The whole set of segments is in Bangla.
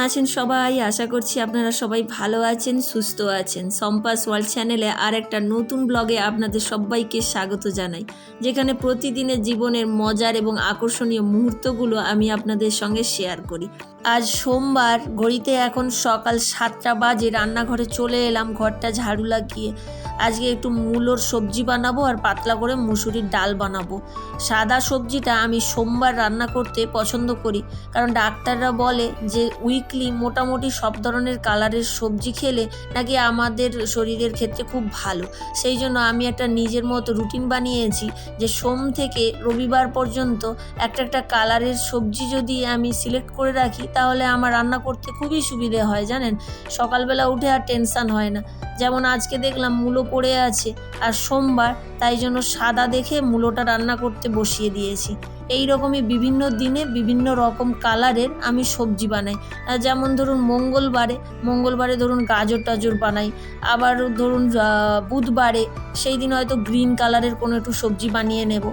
আছেন সবাই? আশা করছি আপনারা সবাই ভালো আছেন, সুস্থ আছেন। সম্পাস ওয়ার্ল্ড চ্যানেলে আর একটা নতুন ব্লগে আপনাদের সবাইকে স্বাগত জানাই। যেখানে প্রতিদিনের জীবনের মজার এবং আকর্ষণীয় মুহূর্তগুলো আমি আপনাদের সঙ্গে শেয়ার করি। আজ সোমবার, ঘড়িতে এখন সকাল সাতটা বাজে, রান্নাঘরে চলে এলাম, ঘরটা ঝাড়ু লাগিয়ে। আজকে একটু মূলোর সবজি বানাবো আর পাতলা করে মুসুরির ডাল বানাবো। সাদা সবজিটা আমি সোমবার রান্না করতে পছন্দ করি, কারণ ডাক্তাররা বলে যে উইকলি মোটামুটি সব ধরনের কালারের সবজি খেলে নাকি আমাদের শরীরের ক্ষেত্রে খুব ভালো। সেই জন্য আমি একটা নিজের মতো রুটিন বানিয়েছি যে সোম থেকে রবিবার পর্যন্ত একটা একটা কালারের সবজি যদি আমি সিলেক্ট করে রাখি, তাহলে আমার রান্না করতে খুবই সুবিধে হয় জানেন? সকালবেলা উঠে আর টেনশন হয় না। যেমন আজকে দেখলাম মূলো পড়ে আছে আর সোমবার, তাই জন্য সাদা দেখে মূলোটা রান্না করতে বসিয়ে দিয়েছি। এই রকমই বিভিন্ন দিনে বিভিন্ন রকম কালারের আমি সবজি বানাই। যেমন ধরুন মঙ্গলবারে মঙ্গলবারে ধরুন গাজর টাজর বানাই। আবার ধরুন বুধবারে সেই দিন হয়তো গ্রিন কালারের কোনো একটু সবজি বানিয়ে নেব।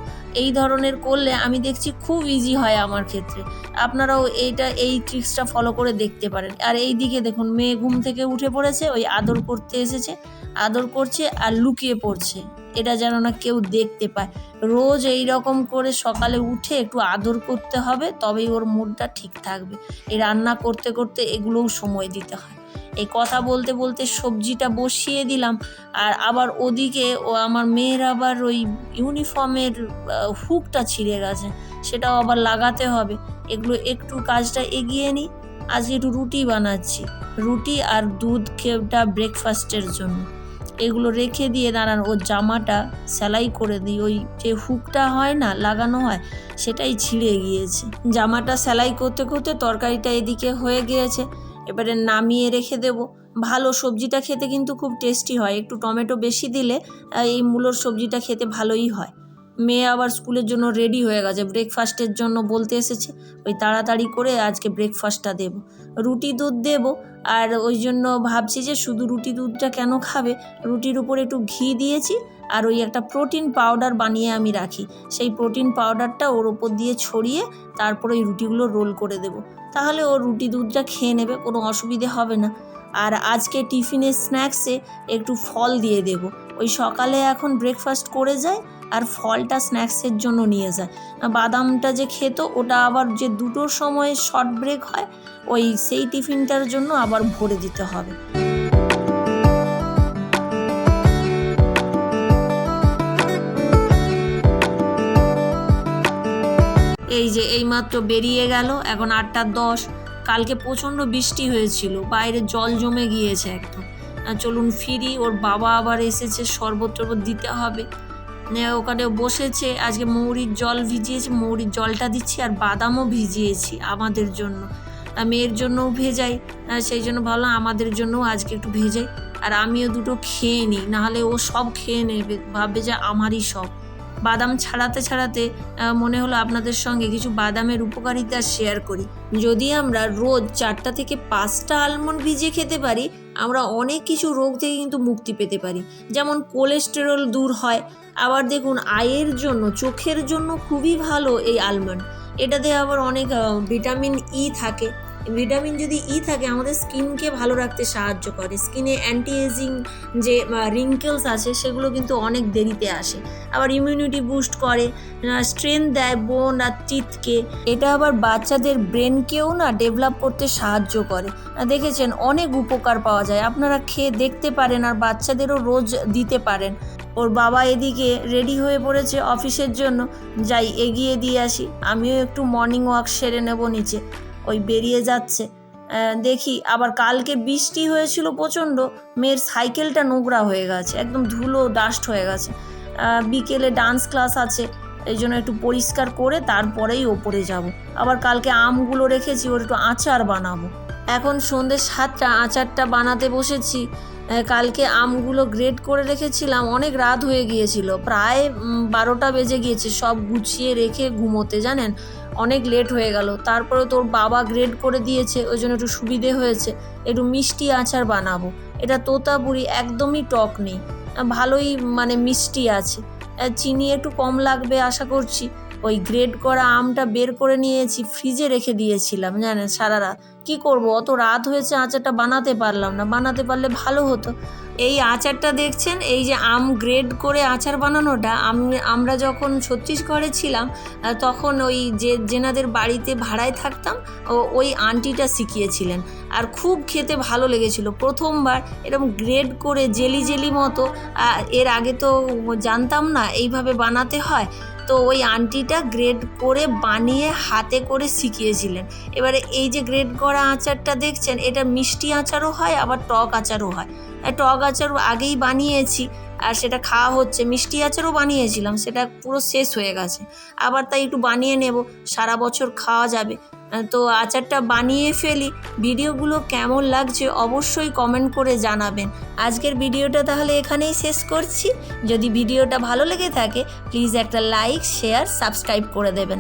এই ধরনের করলে আমি দেখছি খুব ইজি হয় আমার ক্ষেত্রে। আপনারাও এইটা, এই ট্রিক্সটা ফলো করে দেখতে পারেন। আর এই দিকে দেখুন, মেয়ে ঘুম থেকে উঠে পড়েছে, ওই আদর করতে এসেছে, আদর করছে আর লুকিয়ে পড়ছে। এটা যেন না কেউ দেখতে পায়। রোজ এই রকম করে সকালে উঠে একটু আদর করতে হবে, তবেই ওর মুডটা ঠিক থাকবে। এই রান্না করতে করতে এগুলোও সময় দিতে হয়। এই কথা বলতে বলতে সবজিটা বসিয়ে দিলাম, আর আবার ওদিকে ও আমার মেয়ের আবার ওই ইউনিফর্মের হুকটা ছিঁড়ে গেছে, সেটাও আবার লাগাতে হবে। এগুলো একটু কাজটা এগিয়ে নিই। আজকে একটু রুটি বানাচ্ছি। রুটি আর দুধ খেয়েটা ব্রেকফাস্টের জন্য। এগুলো রেখে দিয়ে দাঁড়ান, ওর জামাটা সেলাই করে দিই। ওই যে হুকটা হয় না, লাগানো হয়, সেটাই ছিঁড়ে গিয়েছে। জামাটা সেলাই করতে করতে তরকারিটা এদিকে হয়ে গিয়েছে, এবারে নামিয়ে রেখে দেব। ভালো সবজিটা খেতে কিন্তু খুব টেস্টি হয়। একটু টমেটো বেশি দিলে এই মূলোর সবজিটা খেতে ভালোই হয়। মেয়ে আবার স্কুলের জন্য রেডি হয়ে গেছে। ব্রেকফাস্টের জন্য বলতে এসেছে, ওই তাড়াতাড়ি করে আজকে ব্রেকফাস্টটা দেব। রুটি দুধ দেব, আর ওই জন্য ভাবছি যে শুধু রুটি দুধটা কেন খাবে? রুটির উপরে একটু ঘি দিয়েছি, আর ওই একটা প্রোটিন পাউডার বানিয়ে আমি রাখি। সেই প্রোটিন পাউডারটা ওর ওপর দিয়ে ছড়িয়ে তারপরে ওই রুটিগুলো রোল করে দেব। তাহলে ও রুটি দুধটা খেয়ে নেবে, কোনো অসুবিধে হবে না। আর আজকে টিফিনের স্ন্যাক্সে একটু ফল দিয়ে দেব। ওই সকালে এখন ব্রেকফাস্ট করে যায় আর ফলটা স্ন্যাক্সের জন্য নিয়ে যায়। বাদামটা যে খেত, ওটা আবার যে দুটোর সময় শর্ট ব্রেক হয়, ওই সেই টিফিনটার জন্য আবার ভরে দিতে হবে। এই যে এইমাত্র বেরিয়ে গেল, এখন আটটা দশ। কালকে প্রচণ্ড বৃষ্টি হয়েছিল, বাইরে জল জমে গিয়েছে একদম। চলুন ফিরি, ওর বাবা আবার এসেছে, শরবত দিতে হবে। ওখানে বসেছে, আজকে মৌরির জল ভিজিয়েছি, মৌরির জলটা দিচ্ছি আর বাদামও ভিজিয়েছি আমাদের জন্য। মেয়ের জন্যও ভেজাই সেই জন্য ভাবলাম আমাদের জন্যও আজকে একটু ভেজাই, আর আমিও দুটো খেয়ে নিই, নাহলে ও সব খেয়ে নেবে, ভাববে যে আমারই সব। বাদাম ছাড়াতে ছাড়াতে মনে হলো আপনাদের সঙ্গে কিছু বাদামের উপকারিতা শেয়ার করি। যদি আমরা রোজ চারটা থেকে পাঁচটা আলমন্ড ভিজিয়ে খেতে পারি আমরা অনেক কিছু রোগ থেকে কিন্তু মুক্তি পেতে পারি। যেমন কোলেস্টেরল দূর হয়, আবার দেখুন আয়ের জন্য, চোখের জন্য খুবই ভালো এই আলমন্ড এটাতে আবার অনেক ভিটামিন ই থাকে। ভিটামিন যদি ই থাকে, আমাদের স্কিনকে ভালো রাখতে সাহায্য করে। স্কিনে অ্যান্টি এজিং যে রিঙ্কেলস আছে, সেগুলো কিন্তু অনেক দেরিতে আসে। আবার ইমিউনিটি বুস্ট করে স্ট্রেংথ দেয় বোন আর টিথকে এটা আবার বাচ্চাদের ব্রেনকেও না ডেভেলপ করতে সাহায্য করে। দেখেছেন, অনেক উপকার পাওয়া যায়। আপনারা খেয়ে দেখতে পারেন আর বাচ্চাদেরও রোজ দিতে পারেন। ওর বাবা এদিকে রেডি হয়ে পড়েছে অফিসের জন্য। যাই, এগিয়ে দিয়ে আসি। আমিও একটু মর্নিং ওয়াক সেরে নেব নিচে। ওই বেরিয়ে যাচ্ছে। দেখি আবার কালকে বৃষ্টি হয়েছিল প্রচণ্ড, মেয়ের সাইকেলটা নোংরা হয়ে গেছে, একদম ধুলো ডাস্ট হয়ে গেছে। বিকেলে ডান্স ক্লাস আছে, এই জন্য একটু পরিষ্কার করে তারপরেই ওপরে যাব। আবার কালকে আমগুলো রেখেছি, ওর একটু আচার বানাবো। এখন সন্ধ্যে সাতটা, আচারটা বানাতে বসেছি। কালকে আমগুলো গ্রেড করে রেখেছিলাম, অনেক রাত হয়ে গিয়েছিল, প্রায় বারোটা বেজে গিয়েছে, সব গুছিয়ে রেখে ঘুমোতে, জানেন? অনেক লেট হয়ে গেল। তারপরে তোর বাবা গ্রেড করে দিয়েছে, ওই জন্য একটু সুবিধে হয়েছে। একটু মিষ্টি আচার বানাবো। এটা তোতাপুরি একদমই টক নেই। ভালোই মানে মিষ্টি আছে। চিনি একটু কম লাগবে আশা করছি। ওই গ্রেড করা আমটা বের করে নিয়েছি ফ্রিজে রেখে দিয়েছিলাম, জানেন, সারা রাত। কী করব? অত রাত হয়েছে, আচারটা বানাতে পারলাম না। বানাতে পারলে ভালো হতো। এই আচারটা দেখছেন? এই যে আম গ্রেড করে আচার বানানোটা, আম- আমরা যখন ছত্তিশগড়ে ছিলাম তখন ওই যে যেনাদের বাড়িতে ভাড়ায় থাকতাম ওই আন্টিটা শিখিয়েছিলেন। আর খুব খেতে ভালো লেগেছিল। প্রথমবার এরকম গ্রেড করে জেলি জেলি মতো এর আগে তো জানতাম না, এইভাবে বানাতে হয়। তো ওই আন্টিটা গ্রেড করে বানিয়ে হাতে করে শিখিয়েছিলেন। এবারে এই যে গ্রেড করা আচারটা দেখছেন, এটা মিষ্টি আচারও হয়, আবার টক আচারও হয়। টক আচার আগেই বানিয়েছি আর সেটা খাওয়া হচ্ছে। মিষ্টি আচারও বানিয়েছিলাম, সেটা পুরো শেষ হয়ে গেছে। আবার তাই একটু বানিয়ে নেব, সারা বছর খাওয়া যাবে। তো আচারটা বানিয়ে ফেলি। ভিডিওগুলো কেমন লাগছে অবশ্যই কমেন্ট করে জানাবেন। আজকের ভিডিওটা তাহলে এখানেই শেষ করছি। যদি ভিডিওটা ভালো লেগে থাকে প্লিজ একটা লাইক শেয়ার সাবস্ক্রাইব করে দেবেন।